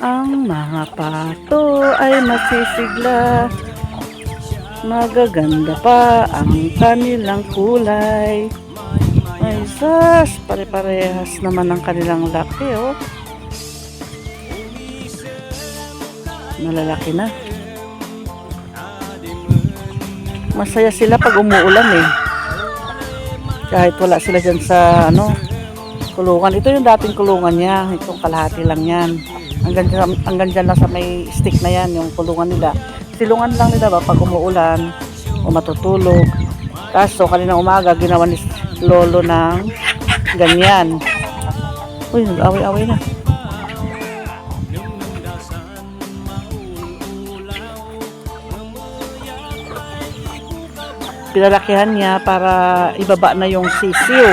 Ang mga pato ay masisigla. Magaganda pa ang kanilang kulay. Ay, sas, pare-parehas naman ang kanilang laki, oh. Malalaki na. Masaya sila pag umuulan, eh. Kahit wala sila dyan sa, ano, kulungan. Ito yung dating kulungan niya. Itong kalahati lang yan. Hanggang dyan, hanggang dyan lang sa may stick na yan, yung kulungan nila. Silungan lang nila ba pag umuulan o matutulog. Kaso kanina umaga ginawa ni lolo ng ganyan. Uy, nag-away-away na. Pinalakihan niya para ibaba na yung sisiw.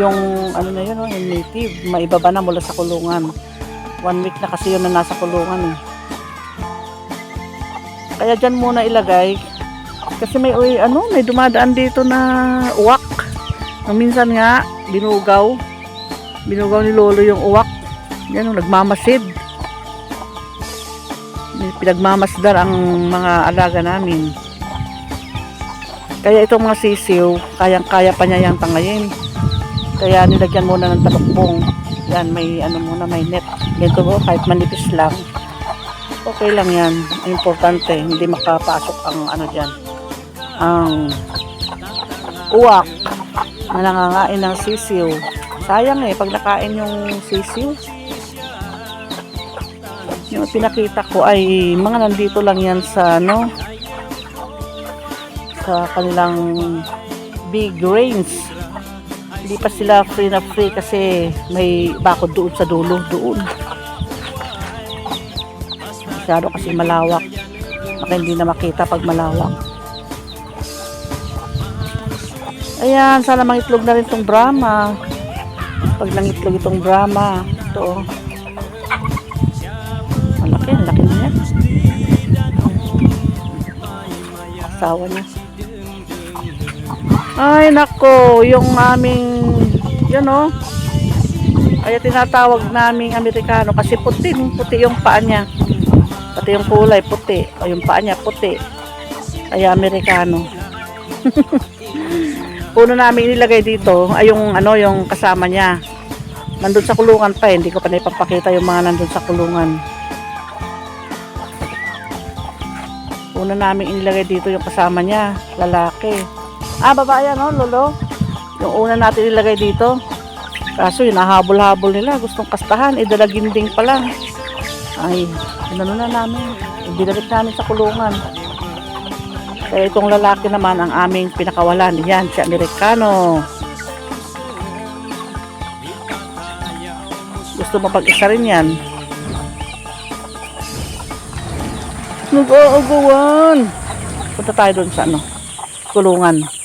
Yung ano na yun, oh, yung native. Maibaba na mula sa kulungan. One week na kasi yun na nasa kulungan eh. Kaya dyan muna ilagay. Kasi may uy, ano, may dumadaan dito na uwak. Na minsan nga, binugaw. Binugaw ni Lolo yung uwak. Yan, oh, nagmamasid. Pinagmamasdar ang mga alaga namin. Kaya itong mga sisiw, kayang-kaya pa niya yung tangayin. Kaya nilagyan muna ng talukbong. Yan, may ano muna, may net. Ganito po, kahit manipis lang. Okay lang yan. Importante, hindi makapasok ang ano dyan. Ang uwak na nangangain ng sisiw. Sayang eh, pag nakain yung sisiw. Yung pinakita ko ay mga nandito lang yan sa ano, sa kanilang big range. Hindi pa sila free na free kasi may bakod doon sa dulo, doon. Masyado kasi malawak. Baka hindi na makita pag malawak. Ayan, sana mangitlog na rin itong drama. Pag nangitlog itong drama, ito oh. Malaki, laki niya. Asawa niya. Ay, nako, yung aming, yun oh. Ay, tinatawag naming Amerikano kasi puti, puti yung paa niya. Pati yung kulay, puti. O yung paa niya, puti. Kaya Amerikano. Puno namin inilagay dito ay yung ano yung kasama niya. Nandun sa kulungan pa, eh. hindi ko pa naipapakita yung mga nandun sa kulungan. Una namin inilagay dito yung kasama niya, lalaki. Ah, babae yan, no, lolo? Yung una natin ilagay dito. Kaso yun, nahabol-habol nila. Gustong kastahan, idalaginding pa lang. Ay, inano na namin. Ibinalik namin sa kulungan. Kaya itong lalaki naman ang aming pinakawalan. Yan, si Amerikano. Gusto mo pag-isa rin yan. Nag-aagawan. Punta tayo doon sa ano, kulungan.